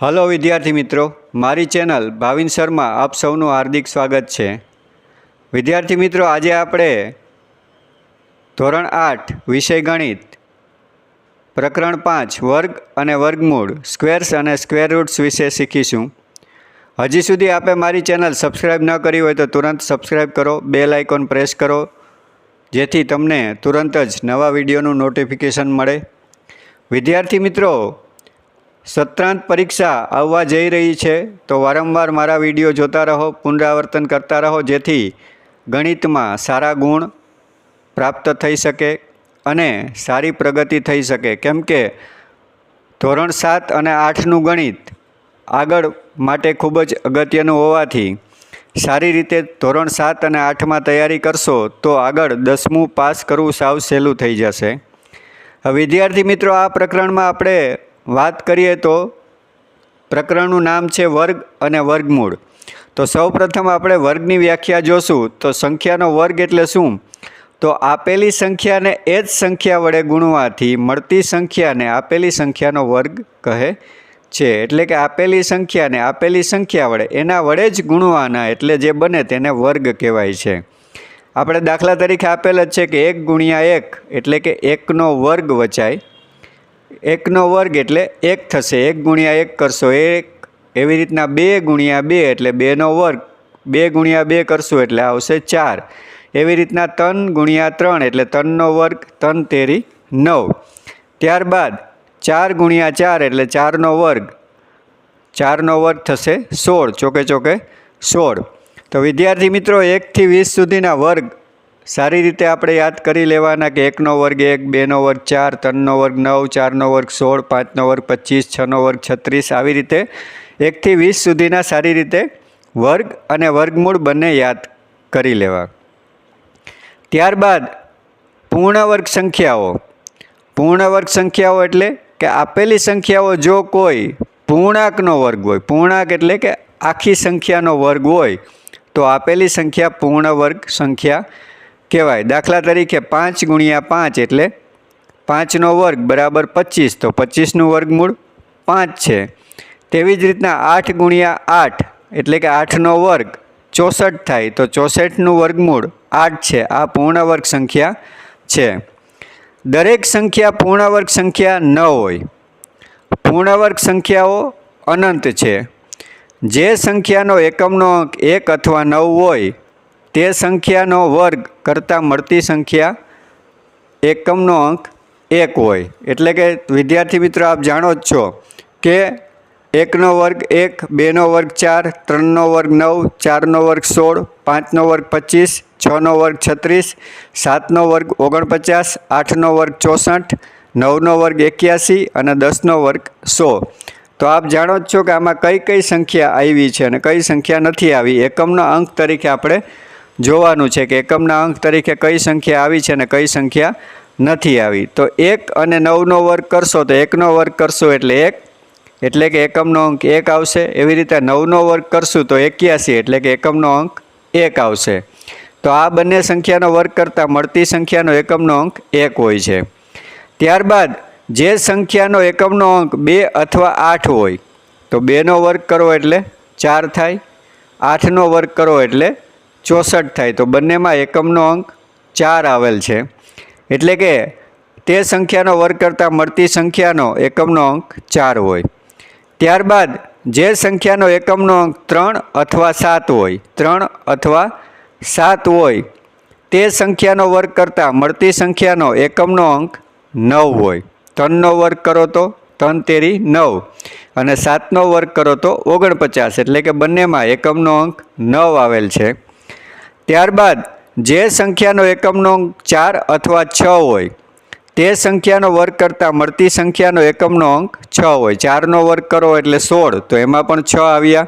Hello વિદ્યાર્થી મિત્રો, મારી ચેનલ ભાવિન શર્મા આપ સૌનું હાર્દિક સ્વાગત છે. વિદ્યાર્થી મિત્રો, આજે આપણે ધોરણ આઠ વિષય ગણિત, પ્રકરણ પાંચ વર્ગ અને વર્ગમૂળ, સ્ક્વેર્સ અને સ્ક્વેર રૂટ્સ વિશે શીખીશું. હજી સુધી આપે મારી ચેનલ સબસ્ક્રાઈબ ન કરી હોય તો તુરંત સબસ્ક્રાઈબ કરો, બેલ આઇકોન પ્રેસ કરો, જેથી તમને તુરંત જ નવા વિડીયોનું નોટિફિકેશન મળે. વિદ્યાર્થી મિત્રો સત્રાંત પરીક્ષા આવવા જઈ રહી છે, તો વારંવાર મારા વીડિયો જોતા રહો, પુનરાવર્તન કરતા રહો, જેથી ગણિતમાં સારા ગુણ પ્રાપ્ત થઈ શકે અને સારી પ્રગતિ થઈ શકે. કેમ કે ધોરણ સાત અને આઠનું ગણિત આગળ માટે ખૂબ જ અગત્યનું હોવાથી, સારી રીતે ધોરણ સાત અને આઠમાં તૈયારી કરશો, તો આગળ દસમું પાસ કરવું સાવ સહેલું થઈ જશે. વિદ્યાર્થી મિત્રો, આ પ્રકરણમાં આપણે વાત કરીએ તો પ્રકરણનું નામ છે વર્ગ અને વર્ગમૂળ. તો સૌપ્રથમ આપણે વર્ગની વ્યાખ્યા જોશું. તો સંખ્યાનો વર્ગ એટલે શું? તો આપેલી સંખ્યાને એ જ સંખ્યા વડે ગુણવાથી મળતી સંખ્યાને આપેલી સંખ્યાનો વર્ગ કહે છે. એટલે કે આપેલી સંખ્યાને આપેલી સંખ્યા વડે એના વડે જ ગુણવાના એટલે જે બને તેને વર્ગ કહેવાય છે. આપણે દાખલા તરીકે આપેલ જ છે કે એક ગુણ્યા એક એટલે કે એકનો વર્ગ વચાય. એકનો વર્ગ એટલે એક થશે. એક ગુણ્યા એક કરશો એક. એવી રીતના બે ગુણ્યા બે એટલે બેનો વર્ગ. બે ગુણ્યા બે કરશું એટલે આવશે ચાર. એવી રીતના ત્રણ ગુણ્યા ત્રણ એટલે ત્રણનો વર્ગ ત્રણ તેરી નવ. ત્યારબાદ ચાર ગુણ્યા ચાર એટલે ચારનો વર્ગ. ચારનો વર્ગ થશે સોળ, ચોકે ચોકે સોળ. તો વિદ્યાર્થી મિત્રો, એકથી વીસ સુધીના વર્ગ સારી રીતે આપણે યાદ કરી લેવાના કે એકનો વર્ગ એક, બેનો વર્ગ ચાર, ત્રણનો વર્ગ નવ, ચારનો વર્ગ સોળ, પાંચનો વર્ગ પચીસ, છનો વર્ગ છત્રીસ. આવી રીતે એકથી વીસ સુધીના સારી રીતે વર્ગ અને વર્ગમૂળ બંને યાદ કરી લેવા. ત્યારબાદ પૂર્ણવર્ગ સંખ્યાઓ. પૂર્ણવર્ગ સંખ્યાઓ એટલે કે આપેલી સંખ્યાઓ જો કોઈ પૂર્ણાંકનો વર્ગ હોય, પૂર્ણાંક એટલે કે આખી સંખ્યાનો વર્ગ હોય, તો આપેલી સંખ્યા પૂર્ણવર્ગ સંખ્યા કહેવાય. દાખલા તરીકે પાંચ ગુણ્યા પાંચ એટલે પાંચનો વર્ગ બરાબર પચીસ. તો પચીસનું વર્ગમૂળ પાંચ છે. તેવી જ રીતના આઠ ગુણ્યા આઠ એટલે કે આઠનો વર્ગ ચોસઠ થાય. તો ચોસઠનું વર્ગમૂળ આઠ છે. આ પૂર્ણવર્ગ સંખ્યા છે. દરેક સંખ્યા પૂર્ણવર્ગ સંખ્યા ન હોય. પૂર્ણવર્ગ સંખ્યાઓ અનંત છે. જે સંખ્યાનો એકમનો અંક એક અથવા નવ હોય તે સંખ્યાનો વર્ગ કરતાં મળતી સંખ્યા એકમનો અંક એક હોય. એટલે કે વિદ્યાર્થી મિત્રો આપ જાણો જ છો કે એકનો વર્ગ એક, બેનો વર્ગ ચાર, ત્રણનો વર્ગ નવ, ચારનો વર્ગ સોળ, પાંચનો વર્ગ પચીસ, છનો વર્ગ છત્રીસ, સાતનો વર્ગ ઓગણપચાસ, આઠનો વર્ગ ચોસઠ, નવનો વર્ગ એક્યાસી અને દસનો વર્ગ સો. તો આપ જાણો જ છો કે આમાં કઈ કઈ સંખ્યા આવી છે અને કઈ સંખ્યા નથી આવી. એકમના અંક તરીકે આપણે જોવાનું છે કે એકમના અંક તરીકે કઈ સંખ્યા આવી છે અને કઈ સંખ્યા નથી આવી. તો એક અને નવનો વર્ગ કરશો તો એકનો વર્ગ કરશો એટલે એક, એટલે કે એકમનો અંક એક આવશે. એવી રીતે નવનો વર્ગ કરશું તો એક્યાસી, એટલે કે એકમનો અંક એક આવશે. તો આ બંને સંખ્યાનો વર્ગ કરતાં મળતી સંખ્યાનો એકમનો અંક એક હોય છે. ત્યારબાદ જે સંખ્યાનો એકમનો અંક બે અથવા આઠ હોય, તો બેનો વર્ગ કરો એટલે ચાર થાય. આઠનો વર્ગ કરો એટલે ચોસઠ થાય તો બંનેમાં એકમનો અંક ચાર આવેલ છે. એટલે કે તે સંખ્યાનો વર્ગ કરતાં મળતી સંખ્યાનો એકમનો અંક ચાર હોય. ત્યારબાદ જે સંખ્યાનો એકમનો અંક ત્રણ અથવા સાત હોય, ત્રણ અથવા સાત હોય, તે સંખ્યાનો વર્ગ કરતાં મળતી સંખ્યાનો એકમનો અંક નવ હોય. ત્રણનો વર્ગ કરો તો ત્રણ તેરી નવ અને સાતનો વર્ગ કરો તો ઓગણપચાસ. એટલે કે બંનેમાં એકમનો અંક નવ આવેલ છે. ત્યારબાદ, જે સંખ્યાનો એકમનો અંક ચાર અથવા છ હોય, તે સંખ્યાનો વર્ગ કરતાં મળતી સંખ્યાનો એકમનો અંક છ હોય. ચારનો વર્ગ કરો એટલે સોળ, તો એમાં પણ છ આવ્યા.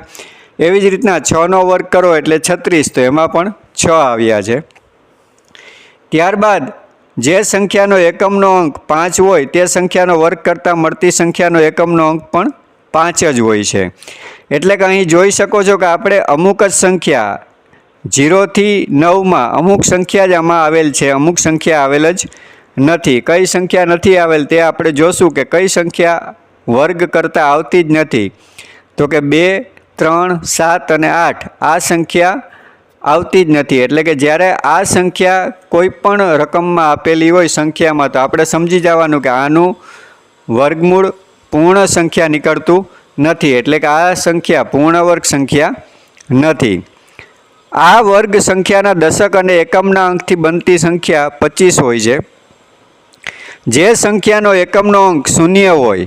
એવી જ રીતના છનો વર્ગ કરો એટલે છત્રીસ, તો એમાં પણ છ આવ્યા છે. ત્યારબાદ, જે સંખ્યાનો એકમનો અંક પાંચ હોય, તે સંખ્યાનો વર્ગ કરતાં મળતી સંખ્યાનો એકમનો અંક પણ પાંચ જ હોય છે. એટલે કે અહીં જોઈ શકો છો કે આપણે અમુક જ સંખ્યા જીરોથી નવમાં અમુક સંખ્યા જ આમાં આવેલ છે, અમુક સંખ્યા આવેલ જ નથી. કઈ સંખ્યા નથી આવેલ તે આપણે જોશું કે કઈ સંખ્યા વર્ગ કરતાં આવતી જ નથી. તો કે બે, ત્રણ, સાત અને આઠ, આ સંખ્યા આવતી જ નથી. એટલે કે જ્યારે આ સંખ્યા કોઈ પણ રકમમાં આપેલી હોય સંખ્યામાં, તો આપણે સમજી જવાનું કે આનું વર્ગમૂળ પૂર્ણ સંખ્યા નીકળતું નથી. એટલે કે આ સંખ્યા પૂર્ણ વર્ગ સંખ્યા નથી. આ વર્ગ સંખ્યાના દશક અને એકમના અંકથી બનતી સંખ્યા પચીસ હોય છે. જે સંખ્યાનો એકમનો અંક શૂન્ય હોય,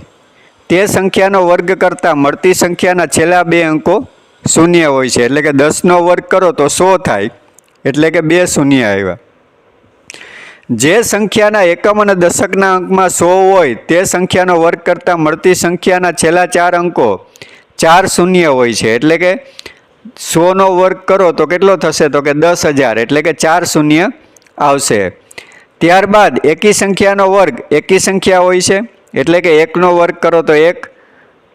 તે સંખ્યાનો વર્ગ કરતાં મળતી સંખ્યાના છેલ્લા બે અંકો શૂન્ય હોય છે. એટલે કે દસનો વર્ગ કરો તો સો થાય, એટલે કે બે શૂન્ય આવ્યા. જે સંખ્યાના એકમ અને દશકના અંકમાં સો હોય, તે સંખ્યાનો વર્ગ કરતાં મળતી સંખ્યાના છેલ્લા ચાર અંકો ચાર શૂન્ય હોય છે. એટલે કે સોનો વર્ગ કરો તો કેટલો થશે? તો કે દસ હજાર, એટલે કે ચાર શૂન્ય આવશે. ત્યારબાદ એકી સંખ્યાનો વર્ગ, એકી સંખ્યા હોય છે? એટલે કે એકનો વર્ગ કરો તો એક,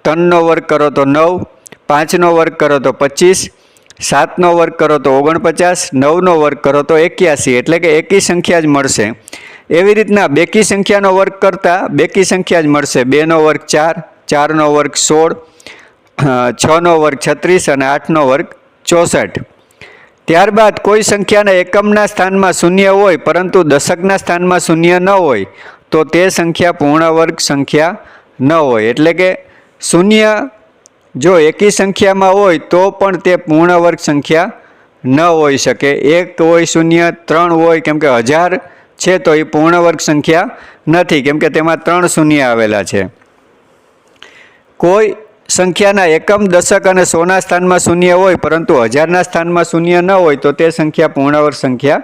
ત્રણનો વર્ગ કરો તો નવ, પાંચનો વર્ગ કરો તો પચીસ, સાતનો વર્ગ કરો તો ઓગણપચાસ, નવનો વર્ગ કરો તો એક્યાસી, એટલે કે એકી સંખ્યા જ મળશે. એવી રીતના બેકી સંખ્યાનો વર્ગ કરતાં બેકી સંખ્યા જ મળશે. બેનો વર્ગ ચાર, ચારનો વર્ગ સોળ છનો વર્ગ છત્રીસ અને આઠનો વર્ગ ચોસઠ. ત્યારબાદ કોઈ સંખ્યાના એકમના સ્થાનમાં શૂન્ય હોય, પરંતુ દશકના સ્થાનમાં શૂન્ય ન હોય, તો તે સંખ્યા પૂર્ણ વર્ગ સંખ્યા ન હોય. એટલે કે શૂન્ય જો એકી સંખ્યામાં હોય, તો પણ તે પૂર્ણ વર્ગ સંખ્યા ન હોઈ શકે. એક હોય શૂન્ય, ત્રણ હોય, કેમ કે હજાર છે, તો એ પૂર્ણ વર્ગ સંખ્યા નથી, કેમ કે તેમાં ત્રણ શૂન્ય આવેલા છે. કોઈ સંખ્યાના એકમ, દશક અને સોના સ્થાનમાં શૂન્ય હોય, પરંતુ હજારના સ્થાનમાં શૂન્ય ન હોય, તો તે સંખ્યા પૂર્ણાવર સંખ્યા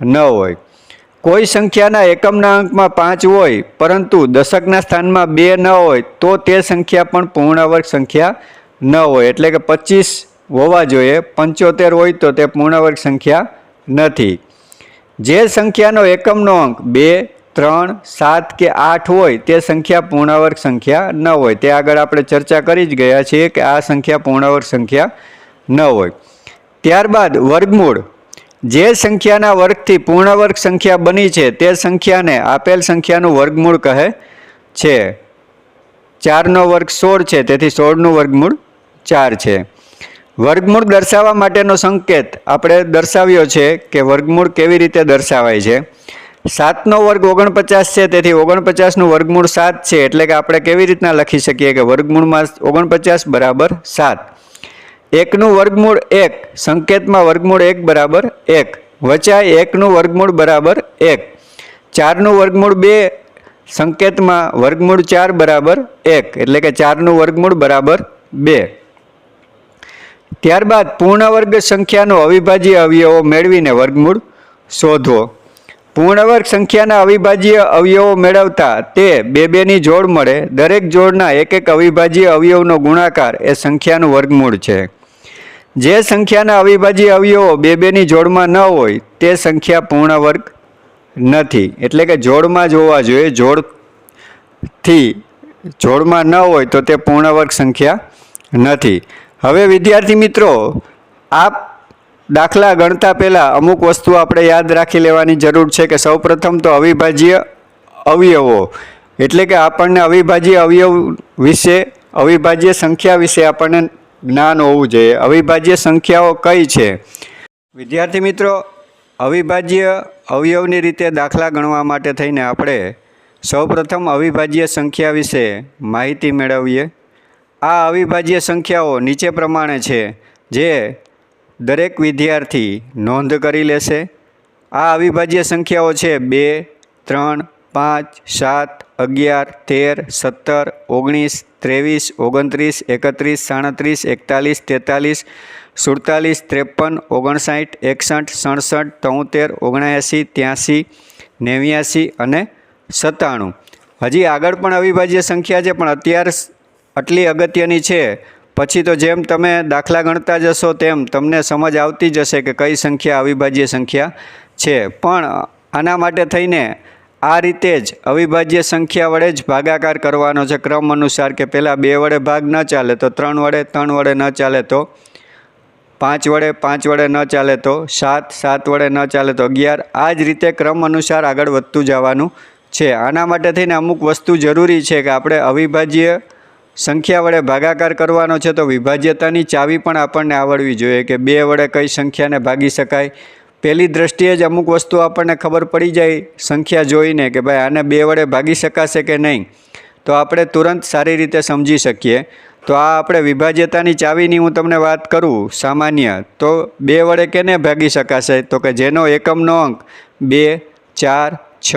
ન હોય. કોઈ સંખ્યાના એકમના અંકમાં પાંચ હોય, પરંતુ દશકના સ્થાનમાં બે ન હોય, તો તે સંખ્યા પણ પૂર્ણાવર્ગ સંખ્યા ન હોય. એટલે કે પચીસ હોવા જોઈએ, પંચોતેર હોય તો તે પૂર્ણાવર્ગ સંખ્યા નથી. જે સંખ્યાનો એકમનો અંક બે ત્રણ, સાત કે આઠ હોય તે સંખ્યા પૂર્ણવર્ગ સંખ્યા ન હોય. તે આગળ આપણે ચર્ચા કરી જ ગયા છીએ કે આ સંખ્યા પૂર્ણાવર્ક સંખ્યા ન હોય. ત્યારબાદ વર્ગમૂળ. જે સંખ્યાના વર્ગથી પૂર્ણવર્ગ સંખ્યા બની છે તે સંખ્યાને આપેલ સંખ્યાનું વર્ગમૂળ કહે છે. ચારનો વર્ગ સોળ છે, તેથી સોળનું વર્ગમૂળ ચાર છે. વર્ગમૂળ દર્શાવવા માટેનો સંકેત આપણે દર્શાવ્યો છે કે વર્ગમૂળ કેવી રીતે દર્શાવાય છે. સાતનો વર્ગ ઓગણપચાસ છે, તેથી ઓગણપચાસનું વર્ગમૂળ સાત છે, એટલે કે આપણે કેવી રીતના લખી શકીએ કે વર્ગમૂળમાં ઓગણપચાસ બરાબર સાત. એકનું વર્ગમૂળ એક, સંકેતમાં વર્ગમૂળ એક બરાબર એક. વચાય એકનું વર્ગમૂળ બરાબર એક. ચારનું વર્ગમૂળ બે, સંકેતમાં વર્ગમૂળ ચાર બરાબર એક, એટલે કે ચારનું વર્ગમૂળ બરાબર બે. ત્યારબાદ પૂર્ણ વર્ગ સંખ્યાનો અવિભાજ્ય અવયવો મેળવીને વર્ગમૂળ શોધવો પૂર્ણવર્ગ સંખ્યાના અવિભાજ્ય અવયવો મેળવતા તે બે બેની જોડ મળે. દરેક જોડના એક એક અવિભાજ્ય અવયવનો ગુણાકાર એ સંખ્યાનું વર્ગમૂળ છે. જે સંખ્યાના અવિભાજ્ય અવયવો બે બેની જોડમાં ન હોય, તે સંખ્યા પૂર્ણવર્ગ નથી. એટલે કે જોડમાં જોવા જોઈએ. જોડથી જોડમાં ન હોય તો તે પૂર્ણવર્ગ સંખ્યા નથી. હવે વિદ્યાર્થી મિત્રો, આપ દાખલા ગણતા પહેલાં અમુક વસ્તુ આપણે યાદ રાખી લેવાની જરૂર છે કે સૌપ્રથમ તો અવિભાજ્ય અવયવો. એટલે કે આપણને અવિભાજ્ય અવયવ વિશે, અવિભાજ્ય સંખ્યા વિશે આપણને જ્ઞાન હોવું જોઈએ. અવિભાજ્ય સંખ્યાઓ કઈ છે? વિદ્યાર્થી મિત્રો, અવિભાજ્ય અવયવની રીતે દાખલા ગણવા માટે થઈને આપણે સૌપ્રથમ અવિભાજ્ય સંખ્યા વિશે માહિતી મેળવીએ. આ અવિભાજ્ય સંખ્યાઓ નીચે પ્રમાણે છે, જે દરેક વિદ્યાર્થી નોંધ કરી લેશે. આ અવિભાજ્ય સંખ્યાઓ છે બે, ત્રણ, પાંચ, સાત, અગિયાર, તેર, સત્તર, ઓગણીસ, ત્રેવીસ, ઓગણત્રીસ, એકત્રીસ, સાડત્રીસ, એકતાલીસ, તેતાલીસ, સુડતાલીસ, ત્રેપન, ઓગણસાઠ, એકસઠ, સડસઠ, તોતેર, ઓગણએંસી, ત્યાંસી, નેવ્યાસી અને સત્તાણું. હજી આગળ પણ અવિભાજ્ય સંખ્યા છે, પણ અત્યાર આટલી અગત્યની છે. પછી તો જેમ તમે દાખલા ગણતા જશો તેમ તમને સમજ આવતી જશે કે કઈ સંખ્યા અવિભાજ્ય સંખ્યા છે. પણ આના માટે થઈને આ રીતે જ અવિભાજ્ય સંખ્યા વડે જ ભાગાકાર કરવાનો છે ક્રમ અનુસાર કે પહેલાં બે વડે ભાગ ન ચાલે તો ત્રણ વડે ત્રણ વડે ન ચાલે તો પાંચ વડે પાંચ વડે ન ચાલે તો સાત સાત વડે ન ચાલે તો અગિયાર. આ જ રીતે ક્રમ અનુસાર આગળ વધતું જવાનું છે. આના માટે થઈને અમુક વસ્તુ જરૂરી છે કે આપણે અવિભાજ્ય સંખ્યા વડે ભાગાકાર કરવાનો છે તો વિભાજ્યતાની ચાવી પણ આપણને આવડવી જોઈએ કે બે વડે કઈ સંખ્યાને ભાગી શકાય. પહેલી દ્રષ્ટિએ જ અમુક વસ્તુ આપણને ખબર પડી જાય, સંખ્યા જોઈને કે ભાઈ આને બે વડે ભાગી શકાશે કે નહીં. તો આપણે તુરંત સારી રીતે સમજી શકીએ. તો આ આપણે વિભાજ્યતાની ચાવીની હું તમને વાત કરું, સામાન્ય. તો બે વડે કેને ભાગી શકાશે? તો કે જેનો એકમનો અંક બે, ચાર, છ,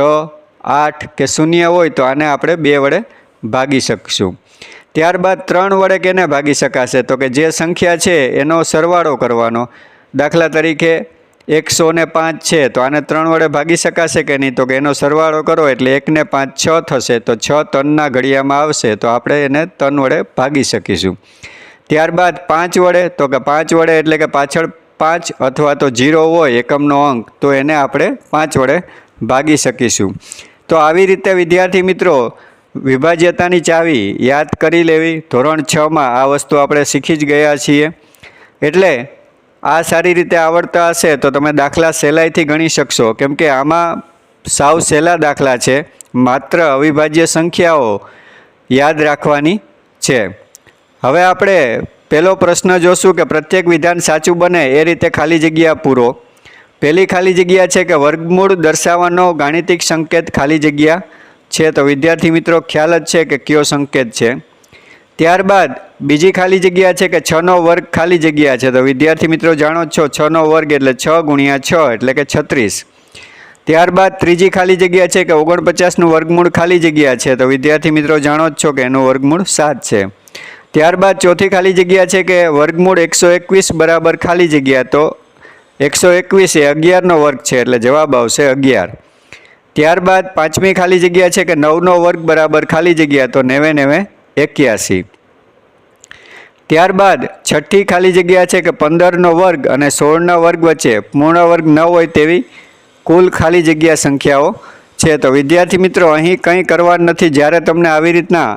આઠ કે શૂન્ય હોય તો આને આપણે બે વડે ભાગી શકશું. ત્યારબાદ ત્રણ વડે કેને ભાગી શકાશે? તો કે જે સંખ્યા છે, એનો સરવાળો કરવાનો. દાખલા તરીકે એકસો ને પાંચ છે, તો આને ત્રણ વડે ભાગી શકાશે કે નહીં? તો કે એનો સરવાળો કરો, એટલે એકને પાંચ છ થશે. તો છ તનના ઘડિયામાં આવશે, તો આપણે એને તન વડે ભાગી શકીશું. ત્યારબાદ પાંચ વડે, તો કે પાંચ વડે એટલે કે પાછળ પાંચ અથવા તો જીરો હોય એકમનો અંક, તો એને આપણે પાંચ વડે ભાગી શકીશું. તો આવી રીતે વિદ્યાર્થી મિત્રો વિભાજ્યતાની ચાવી યાદ કરી લેવી. ધોરણ છમાં આ વસ્તુ આપણે શીખી જ ગયા છીએ. એટલે આ સારી રીતે આવડતા હશે તો તમે દાખલા સહેલાઈથી ગણી શકશો. કેમ કે આમાં સાવ સહેલા દાખલા છે. માત્ર અવિભાજ્ય સંખ્યાઓ યાદ રાખવાની છે. હવે આપણે પહેલો પ્રશ્ન જોશું કે પ્રત્યેક વિધાન સાચું બને એ રીતે ખાલી જગ્યા પૂરો. પહેલી ખાલી જગ્યા છે કે વર્ગમૂળ દર્શાવવાનો ગાણિતિક સંકેત ખાલી જગ્યા. છે તો વિદ્યાર્થી મિત્રો, ખ્યાલ જ છે કે કયો સંકેત છે. ત્યારબાદ બીજી ખાલી જગ્યા છે કે છનો વર્ગ ખાલી જગ્યા છે. તો વિદ્યાર્થી મિત્રો, જાણો છો છનો વર્ગ એટલે છ ગુણ્યા છ એટલે કે છત્રીસ. ત્યારબાદ ત્રીજી ખાલી જગ્યા છે કે ઓગણપચાસનું વર્ગમૂળ ખાલી જગ્યા છે. તો વિદ્યાર્થી મિત્રો, જાણો જ છો કે એનું વર્ગમૂળ સાત છે. ત્યારબાદ ચોથી ખાલી જગ્યા છે કે વર્ગમૂળ એકસો એકવીસ બરાબર ખાલી જગ્યા. તો એકસો એકવીસ એ અગિયારનો વર્ગ છે એટલે જવાબ આવશે અગિયાર. ત્યારબાદ પાંચમી ખાલી જગ્યા છે કે નવનો વર્ગ બરાબર ખાલી જગ્યા, તો નેવે નેવે એક્યાસી. ત્યારબાદ છઠ્ઠી ખાલી જગ્યા છે કે પંદરનો વર્ગ અને સોળના વર્ગ વચ્ચે પૂર્ણ વર્ગ ન હોય તેવી કુલ ખાલી જગ્યા સંખ્યાઓ છે. તો વિદ્યાર્થી મિત્રો, અહીં કંઈ કરવાનું નથી. જ્યારે તમને આવી રીતના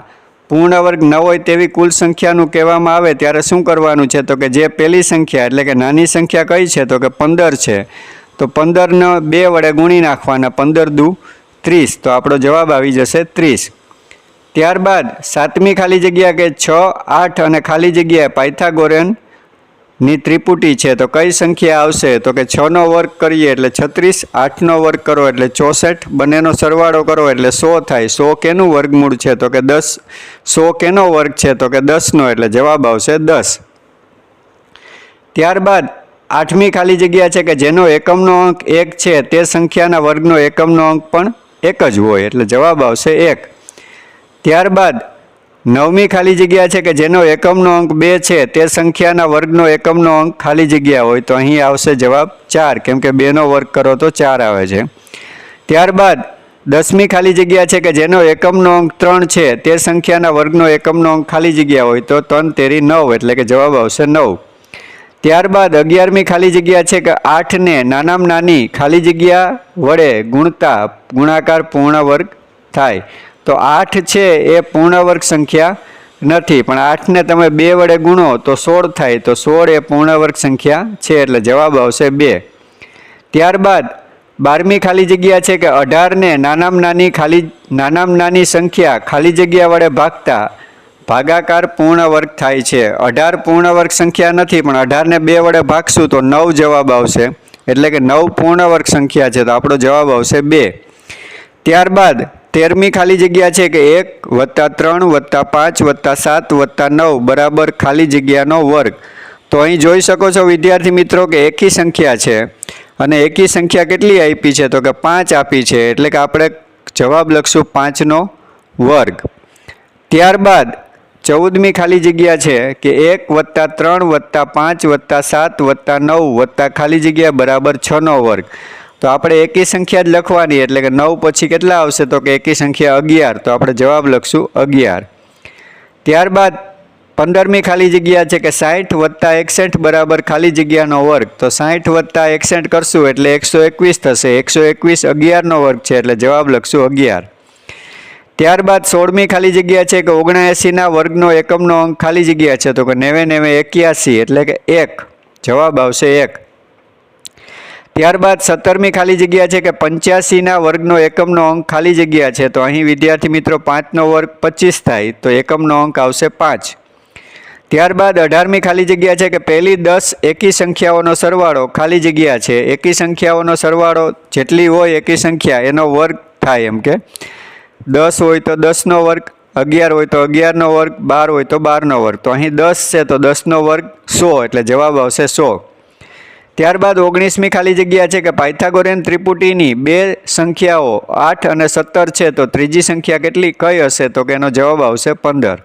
પૂર્ણ વર્ગ ન હોય તેવી કુલ સંખ્યાનું કહેવામાં આવે, ત્યારે શું કરવાનું છે? તો કે જે પહેલી સંખ્યા, એટલે કે નાની સંખ્યા કઈ છે? તો કે પંદર છે. તો પંદરનો બે વડે ગુણી નાખવાના, પંદર દુ ત્રીસ. તો આપણો જવાબ આવી જશે ત્રીસ. ત્યારબાદ સાતમી ખાલી જગ્યા કે છ, આઠ અને ખાલી જગ્યાએ પાયથાગોરનની ત્રિપુટી છે, તો કઈ સંખ્યા આવશે? તો કે છનો વર્ગ કરીએ એટલે છત્રીસ આઠનો વર્ગ કરો એટલે ચોસઠ, બંનેનો સરવાળો કરો એટલે સો થાય. સો કેનું વર્ગમૂળ છે? તો કે દસ. સો કેનો વર્ગ છે? તો કે દસનો, એટલે જવાબ આવશે દસ. ત્યારબાદ આઠમી ખાલી જગ્યા છે કે જેનો એકમનો અંક એક છે, તે સંખ્યાના વર્ગનો એકમનો અંક પણ એક જ હોય, એટલે જવાબ આવશે એક. ત્યારબાદ, નવમી ખાલી જગ્યા છે કે જેનો એકમનો અંક બે છે, તે સંખ્યાના વર્ગનો એકમનો અંક ખાલી જગ્યા હોય, તો અહીં આવશે જવાબ ચાર, કેમ કે બેનો વર્ગ કરો તો ચાર આવે છે. ત્યારબાદ, દસમી ખાલી જગ્યા છે કે જેનો એકમનો અંક ત્રણ છે, તે સંખ્યાના વર્ગનો એકમનો અંક ખાલી જગ્યા હોય, તો ત્રણ તેરી નવ, એટલે કે જવાબ આવશે નવ. ત્યારબાદ અગિયારમી ખાલી જગ્યા છે કે આઠને નાનામાં નાની ખાલી જગ્યા વડે ગુણતા ગુણાકાર પૂર્ણ વર્ગ થાય. તો આઠ છે એ પૂર્ણ વર્ગ સંખ્યા નથી, પણ આઠને તમે બે વડે ગુણો તો સોળ થાય, તો સોળ એ પૂર્ણ વર્ગ સંખ્યા છે એટલે જવાબ આવશે બે. ત્યારબાદ બારમી ખાલી જગ્યા છે કે અઢારને નાનામાં નાની ખાલી નાનામાં નાની સંખ્યા ખાલી જગ્યા વડે ભાગતા ભાગાકાર પૂર્ણ વર્ગ થાય છે. અઢાર પૂર્ણ વર્ગ સંખ્યા નથી, પણ અઢારને બે વડે ભાગશું તો નવ જવાબ આવશે. એટલે કે નવ પૂર્ણ વર્ગ સંખ્યા છે, તો આપણો જવાબ આવશે બે. ત્યારબાદ, તેરમી ખાલી જગ્યા છે કે એક વત્તા ત્રણ વત્તા પાંચ વત્તા સાત વત્તા નવ બરાબર ખાલી જગ્યાનો વર્ગ. તો અહીં જોઈ શકો છો વિદ્યાર્થી મિત્રો કે એકી સંખ્યા છે અને એકી સંખ્યા કેટલી આપી છે? તો કે પાંચ આપી છે, એટલે કે આપણે જવાબ લખશું પાંચનો વર્ગ. ત્યારબાદ ચૌદમી ખાલી જગ્યા છે કે એક વત્તા ત્રણ વત્તા પાંચ વત્તા સાત વત્તા નવ વત્તા ખાલી જગ્યા બરાબર છનો વર્ગ. તો આપણે એકી સંખ્યા જ લખવાની, એટલે કે નવ પછી કેટલા આવશે? તો કે એકી સંખ્યા અગિયાર. તો આપણે જવાબ લખશું અગિયાર. ત્યારબાદ પંદરમી ખાલી જગ્યા છે કે સાઠ વત્તા એકસઠ બરાબર ખાલી જગ્યાનો વર્ગ. તો સાઠ વત્તા એકસઠ કરશું એટલે એકસો એકવીસ થશે. એકસો એકવીસ અગિયારનો વર્ગ છે એટલે જવાબ લખશું અગિયાર. ત્યારબાદ સોળમી ખાલી જગ્યા છે કે ઓગણએંસીના વર્ગનો એકમનો અંક ખાલી જગ્યા છે. તો કે નેવે નેવે એક્યાસી એટલે કે એક. જવાબ આવશે એક. ત્યારબાદ સત્તરમી ખાલી જગ્યા છે કે પંચ્યાસીના વર્ગનો એકમનો અંક ખાલી જગ્યા છે. તો અહીં વિદ્યાર્થી મિત્રો પાંચનો વર્ગ પચીસ થાય, તો એકમનો અંક આવશે પાંચ. ત્યારબાદ અઢારમી ખાલી જગ્યા છે કે પહેલી દસ એકી સંખ્યાઓનો સરવાળો ખાલી જગ્યા છે. એકી સંખ્યાઓનો સરવાળો જેટલી હોય એકી સંખ્યા એનો વર્ગ થાય એમ કે દસ હોય તો દસનો વર્ગ, અગિયાર હોય તો અગિયારનો વર્ગ, બાર હોય તો બારનો વર્ગ. તો અહીં દસ છે તો દસનો વર્ગ સો, એટલે જવાબ આવશે સો. ત્યારબાદ ઓગણીસમી ખાલી જગ્યા છે કે પાયથાગોરિયન ત્રિપુટીની બે સંખ્યાઓ, આઠ અને સત્તર છે તો ત્રીજી સંખ્યા કેટલી? કઈ હશે? તો કે એનો જવાબ આવશે પંદર.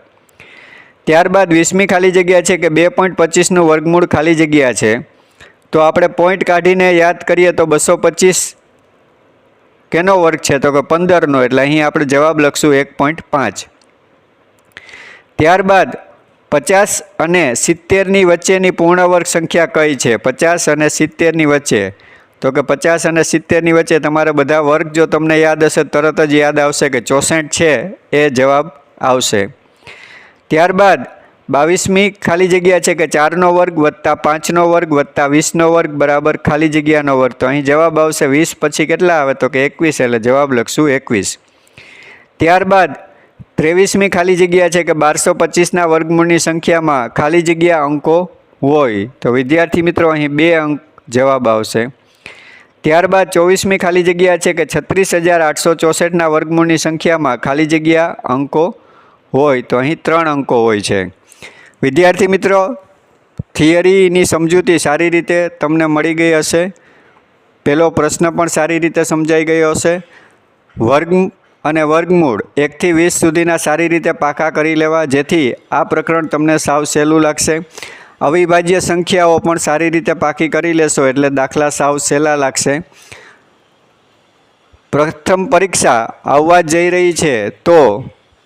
ત્યારબાદ વીસમી ખાલી જગ્યા છે કે બે પોઈન્ટ પચીસનું વર્ગમૂળ ખાલી જગ્યા છે. તો આપણે પોઈન્ટ કાઢીને યાદ કરીએ તો બસો પચીસ કેનો વર્ગ છે? તો કે પંદરનો. એટલે અહીં આપણે જવાબ લખશું એક પોઈન્ટ પાંચ. ત્યારબાદ પચાસ અને સિત્તેરની વચ્ચેની પૂર્ણ વર્ગ સંખ્યા કઈ છે? પચાસ અને સિત્તેરની વચ્ચે. તો કે પચાસ અને સિત્તેરની વચ્ચે તમારા બધા વર્ગ જો તમને યાદ હશે, તરત જ યાદ આવશે કે ચોસઠ છે, એ જવાબ આવશે. ત્યારબાદ બાવીસમી ખાલી જગ્યા છે કે ચારનો વર્ગ વત્તા પાંચનો વર્ગ વત્તા વીસનો વર્ગ બરાબર ખાલી જગ્યાનો વર્ગ. તો અહીં જવાબ આવશે વીસ, પછી કેટલા આવે? તો કે એકવીસ, એટલે જવાબ લખશું એકવીસ. ત્યારબાદ ત્રેવીસમી ખાલી જગ્યા છે કે બારસો પચીસના વર્ગમૂળની સંખ્યામાં ખાલી જગ્યા અંકો હોય. તો વિદ્યાર્થી મિત્રો, અહીં બે અંક જવાબ આવશે. ત્યારબાદ ચોવીસમી ખાલી જગ્યા છે કે છત્રીસ હજાર આઠસો ચોસઠના વર્ગમૂળની સંખ્યામાં ખાલી જગ્યા અંકો હોય. તો અહીં ત્રણ અંકો હોય છે. વિદ્યાર્થી મિત્રો, થિયરીની સમજૂતી સારી રીતે તમને મળી ગઈ હશે. પહેલો પ્રશ્ન પણ સારી રીતે સમજાઈ ગયો હશે. વર્ગ અને વર્ગમૂળ એકથી વીસ સુધીના સારી રીતે પાકા કરી લેવા, જેથી આ પ્રકરણ તમને સાવ સહેલું લાગશે. અવિભાજ્ય સંખ્યાઓ પણ સારી રીતે પાકી કરી લેશો, એટલે દાખલા સાવ સહેલા લાગશે. પ્રથમ પરીક્ષા આવવા જઈ રહી છે, તો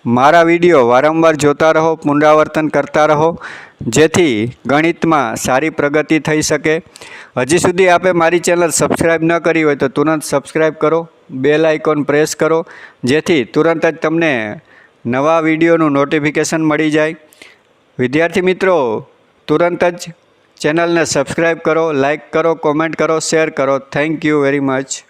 મારા વીડિયો વારંવાર જોતા રહો, પુનરાવર્તન કરતા રહો, જેથી ગણિતમાં સારી પ્રગતિ થઈ શકે. હજી સુધી આપે મારી ચેનલ સબસ્ક્રાઈબ ન કરી હોય તો તુરંત સબસ્ક્રાઈબ કરો, બેલ આઇકોન પ્રેસ કરો, જેથી તુરંત જ તમને નવા વિડીયોનું નોટિફિકેશન મળી જાય. વિદ્યાર્થી મિત્રો, તુરંત જ ચેનલને સબસ્ક્રાઈબ કરો, લાઇક કરો, કોમેન્ટ કરો, શેર કરો. Thank you very much.